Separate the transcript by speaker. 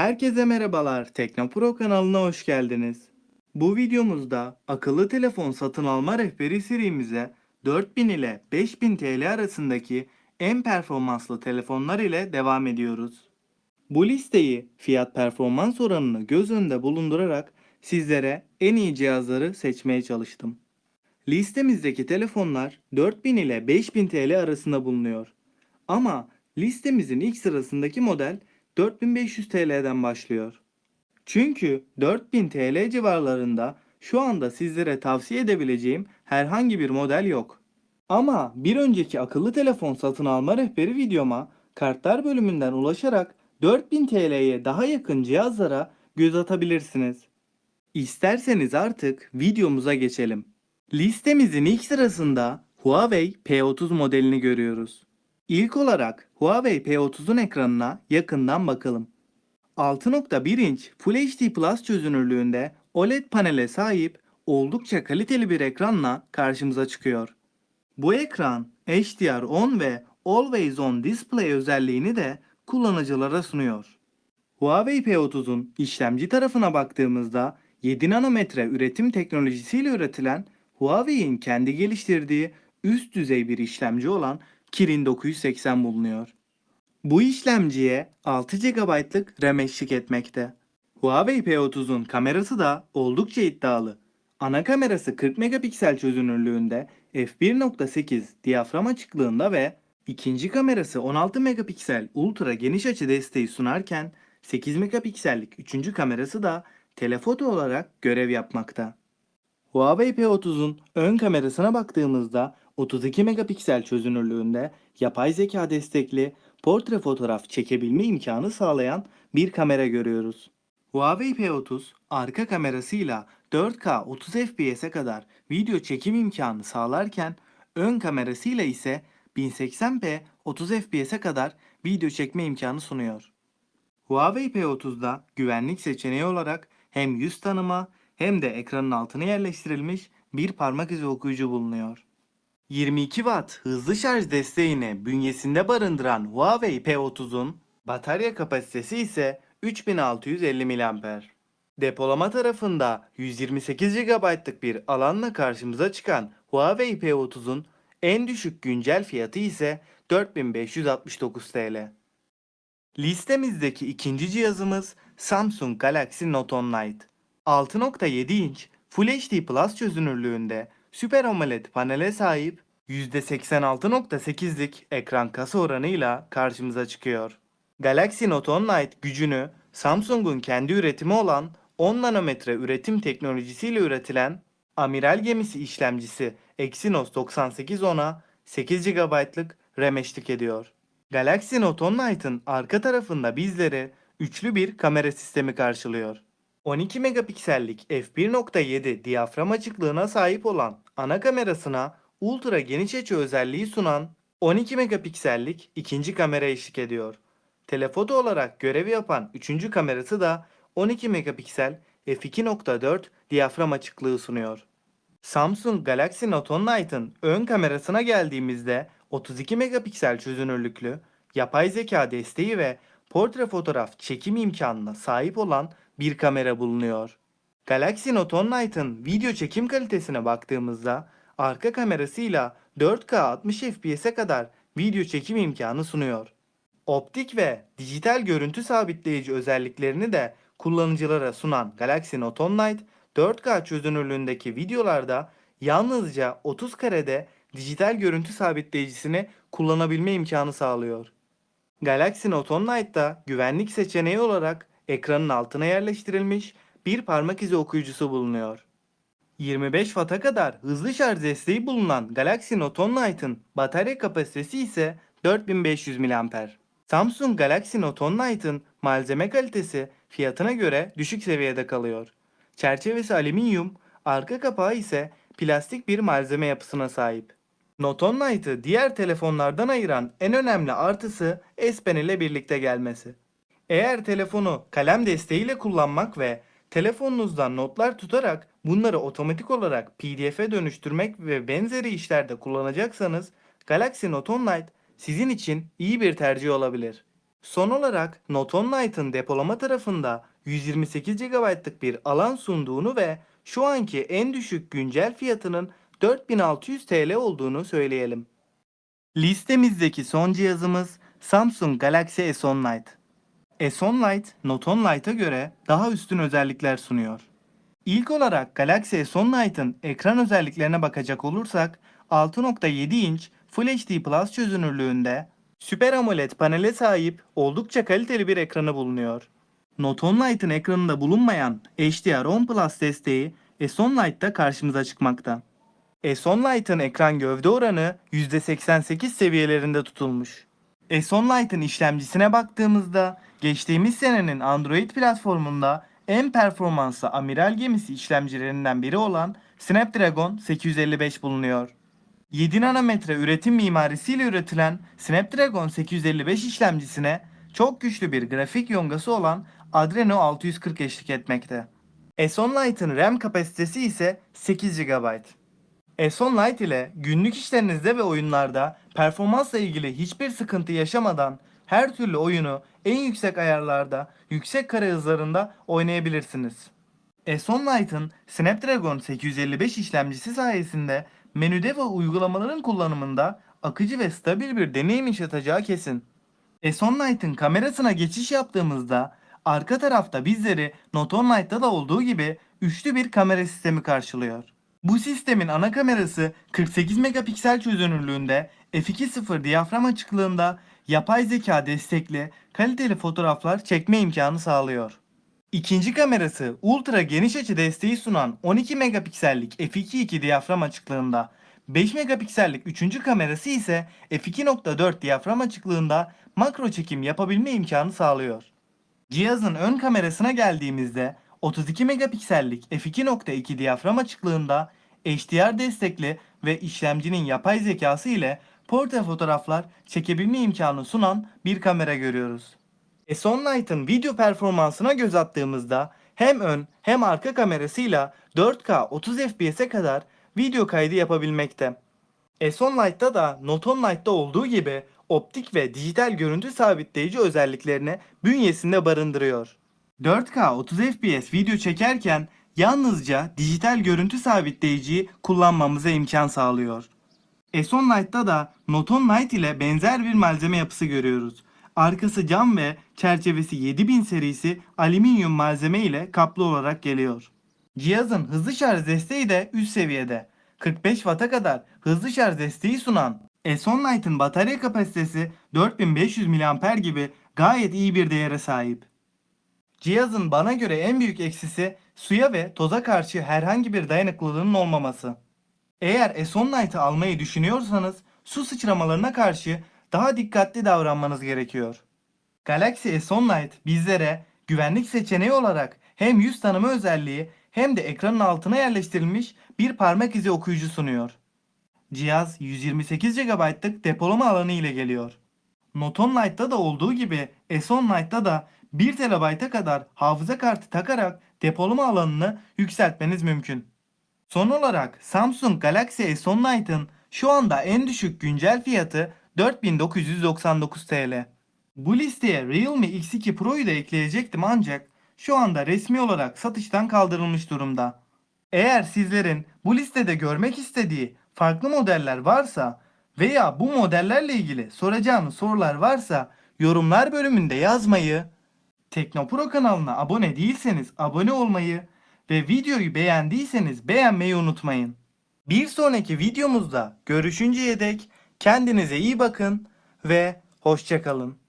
Speaker 1: Herkese merhabalar. Teknopro kanalına hoş geldiniz. Bu videomuzda akıllı telefon satın alma rehberi serimize 4000 ile 5000 TL arasındaki en performanslı telefonlar ile devam ediyoruz. Bu listeyi fiyat performans oranını göz önünde bulundurarak sizlere en iyi cihazları seçmeye çalıştım. Listemizdeki telefonlar 4000 ile 5000 TL arasında bulunuyor. Ama listemizin ilk sırasındaki model 4500 TL'den başlıyor. Çünkü 4000 TL civarlarında şu anda sizlere tavsiye edebileceğim herhangi bir model yok. Ama bir önceki akıllı telefon satın alma rehberi videoma kartlar bölümünden ulaşarak 4000 TL'ye daha yakın cihazlara göz atabilirsiniz. İsterseniz artık videomuza geçelim. Listemizin ilk sırasında Huawei P30 modelini görüyoruz. İlk olarak Huawei P30'un ekranına yakından bakalım. 6.1 inç Full HD Plus çözünürlüğünde OLED panele sahip oldukça kaliteli bir ekranla karşımıza çıkıyor. Bu ekran HDR10 ve Always On Display özelliğini de kullanıcılara sunuyor. Huawei P30'un işlemci tarafına baktığımızda 7 nanometre üretim teknolojisiyle üretilen Huawei'in kendi geliştirdiği üst düzey bir işlemci olan Kirin 980 bulunuyor. Bu işlemciye 6 GB'lık RAM eşlik etmekte. Huawei P30'un kamerası da oldukça iddialı. Ana kamerası 40 megapiksel çözünürlüğünde f1.8 diyafram açıklığında ve ikinci kamerası 16 megapiksel ultra geniş açı desteği sunarken 8 megapiksellik üçüncü kamerası da telefoto olarak görev yapmakta. Huawei P30'un ön kamerasına baktığımızda 32 megapiksel çözünürlüğünde yapay zeka destekli portre fotoğraf çekebilme imkanı sağlayan bir kamera görüyoruz. Huawei P30 arka kamerasıyla 4K 30 FPS'e kadar video çekim imkanı sağlarken ön kamerasıyla ise 1080p 30 FPS'e kadar video çekme imkanı sunuyor. Huawei P30'da güvenlik seçeneği olarak hem yüz tanıma hem de ekranın altına yerleştirilmiş bir parmak izi okuyucu bulunuyor. 22 Watt hızlı şarj desteğini bünyesinde barındıran Huawei P30'un batarya kapasitesi ise 3650 mAh. Depolama tarafında 128 GB'lık bir alanla karşımıza çıkan Huawei P30'un en düşük güncel fiyatı ise 4569 TL. Listemizdeki ikinci cihazımız Samsung Galaxy Note 10 Lite. 6.7 inç Full HD Plus çözünürlüğünde Super AMOLED panele sahip %86.8'lik ekran kasa oranıyla karşımıza çıkıyor. Galaxy Note 10 Lite gücünü Samsung'un kendi üretimi olan 10 nanometre üretim teknolojisiyle üretilen amiral gemisi işlemcisi Exynos 9810'a 8 GB'lık RAM eşlik ediyor. Galaxy Note 10 Lite'ın arka tarafında bizleri üçlü bir kamera sistemi karşılıyor. 12 megapiksellik f1.7 diyafram açıklığına sahip olan ana kamerasına ultra geniş açı özelliği sunan 12 megapiksellik ikinci kamera eşlik ediyor. Telefoto olarak görev yapan üçüncü kamerası da 12 megapiksel f2.4 diyafram açıklığı sunuyor. Samsung Galaxy Note 10 Lite'ın ön kamerasına geldiğimizde 32 megapiksel çözünürlüklü, yapay zeka desteği ve portre fotoğraf çekim imkanına sahip olan bir kamera bulunuyor. Galaxy Note 10 Lite'ın video çekim kalitesine baktığımızda arka kamerasıyla 4K 60 FPS'e kadar video çekim imkanı sunuyor. Optik ve dijital görüntü sabitleyici özelliklerini de kullanıcılara sunan Galaxy Note 10 Lite 4K çözünürlüğündeki videolarda yalnızca 30 karede dijital görüntü sabitleyicisini kullanabilme imkanı sağlıyor. Galaxy Note 10 Lite'da güvenlik seçeneği olarak ekranın altına yerleştirilmiş bir parmak izi okuyucusu bulunuyor. 25 Watt'a kadar hızlı şarj desteği bulunan Galaxy Note 10 Lite'ın batarya kapasitesi ise 4500 mAh. Samsung Galaxy Note 10 Lite'ın malzeme kalitesi fiyatına göre düşük seviyede kalıyor. Çerçevesi alüminyum, arka kapağı ise plastik bir malzeme yapısına sahip. Note 10 Lite'ı diğer telefonlardan ayıran en önemli artısı S Pen ile birlikte gelmesi. Eğer telefonu kalem desteğiyle kullanmak ve telefonunuzdan notlar tutarak bunları otomatik olarak PDF'e dönüştürmek ve benzeri işlerde kullanacaksanız Galaxy Note 10 Lite sizin için iyi bir tercih olabilir. Son olarak Noton Light'ın depolama tarafında 128 GB'lık bir alan sunduğunu ve şu anki en düşük güncel fiyatının 4600 TL olduğunu söyleyelim. Listemizdeki son cihazımız Samsung Galaxy S10 Lite. S10 Lite, Noton Lite'a göre daha üstün özellikler sunuyor. İlk olarak Galaxy S10 Lite'ın ekran özelliklerine bakacak olursak 6.7 inç Full HD Plus çözünürlüğünde Süper AMOLED panele sahip oldukça kaliteli bir ekranı bulunuyor. Noton Lite'ın ekranında bulunmayan HDR10 Plus desteği S10 Lite'da karşımıza çıkmakta. S10 Lite'ın ekran gövde oranı %88 seviyelerinde tutulmuş. S10 Lite'ın işlemcisine baktığımızda geçtiğimiz senenin Android platformunda en performanslı amiral gemisi işlemcilerinden biri olan Snapdragon 855 bulunuyor. 7 nanometre üretim mimarisiyle üretilen Snapdragon 855 işlemcisine çok güçlü bir grafik yongası olan Adreno 640 eşlik etmekte. S10 Lite'ın RAM kapasitesi ise 8 GB. S10 Lite ile günlük işlerinizde ve oyunlarda performansla ilgili hiçbir sıkıntı yaşamadan her türlü oyunu en yüksek ayarlarda, yüksek kare hızlarında oynayabilirsiniz. S10 Lite'ın Snapdragon 855 işlemcisi sayesinde menüde ve uygulamaların kullanımında akıcı ve stabil bir deneyim yaşatacağı kesin. S10 Lite'ın kamerasına geçiş yaptığımızda arka tarafta bizleri Noton Lite'da da olduğu gibi üçlü bir kamera sistemi karşılıyor. Bu sistemin ana kamerası 48 megapiksel çözünürlüğünde f2.0 diyafram açıklığında yapay zeka destekli kaliteli fotoğraflar çekme imkanı sağlıyor. İkinci kamerası ultra geniş açı desteği sunan 12 megapiksellik f2.2 diyafram açıklığında 5 megapiksellik üçüncü kamerası ise f2.4 diyafram açıklığında makro çekim yapabilme imkanı sağlıyor. Cihazın ön kamerasına geldiğimizde 32 megapiksellik f2.2 diyafram açıklığında HDR destekli ve işlemcinin yapay zekası ile portre fotoğraflar çekebilme imkanı sunan bir kamera görüyoruz. S10 Lite'ın video performansına göz attığımızda hem ön hem arka kamerasıyla 4K 30 FPS'e kadar video kaydı yapabilmekte. S10 Lite'da da Noton Lite'da olduğu gibi optik ve dijital görüntü sabitleyici özelliklerini bünyesinde barındırıyor. 4K 30 FPS video çekerken yalnızca dijital görüntü sabitleyiciyi kullanmamıza imkan sağlıyor. S10 Lite'da da Noton Lite ile benzer bir malzeme yapısı görüyoruz. Arkası cam ve çerçevesi 7000 serisi alüminyum malzeme ile kaplı olarak geliyor. Cihazın hızlı şarj desteği de üst seviyede. 45 Watt'a kadar hızlı şarj desteği sunan S10 Lite'ın batarya kapasitesi 4500 mAh gibi gayet iyi bir değere sahip. Cihazın bana göre en büyük eksisi suya ve toza karşı herhangi bir dayanıklılığının olmaması. Eğer S10 Lite'ı almayı düşünüyorsanız su sıçramalarına karşı daha dikkatli davranmanız gerekiyor. Galaxy S10 Lite bizlere güvenlik seçeneği olarak hem yüz tanıma özelliği hem de ekranın altına yerleştirilmiş bir parmak izi okuyucu sunuyor. Cihaz 128 GB'lık depolama alanı ile geliyor. Noton Lite'da da olduğu gibi S10 Lite'da da 1 TB'a kadar hafıza kartı takarak depolama alanını yükseltmeniz mümkün. Son olarak Samsung Galaxy S10 Lite'ın şu anda en düşük güncel fiyatı 4999 TL. Bu listeye Realme X2 Pro'yu da ekleyecektim ancak şu anda resmi olarak satıştan kaldırılmış durumda. Eğer sizlerin bu listede görmek istediği farklı modeller varsa veya bu modellerle ilgili soracağınız sorular varsa yorumlar bölümünde yazmayı, Teknopro kanalına abone değilseniz abone olmayı ve videoyu beğendiyseniz beğenmeyi unutmayın. Bir sonraki videomuzda görüşünceye dek kendinize iyi bakın ve hoşçakalın.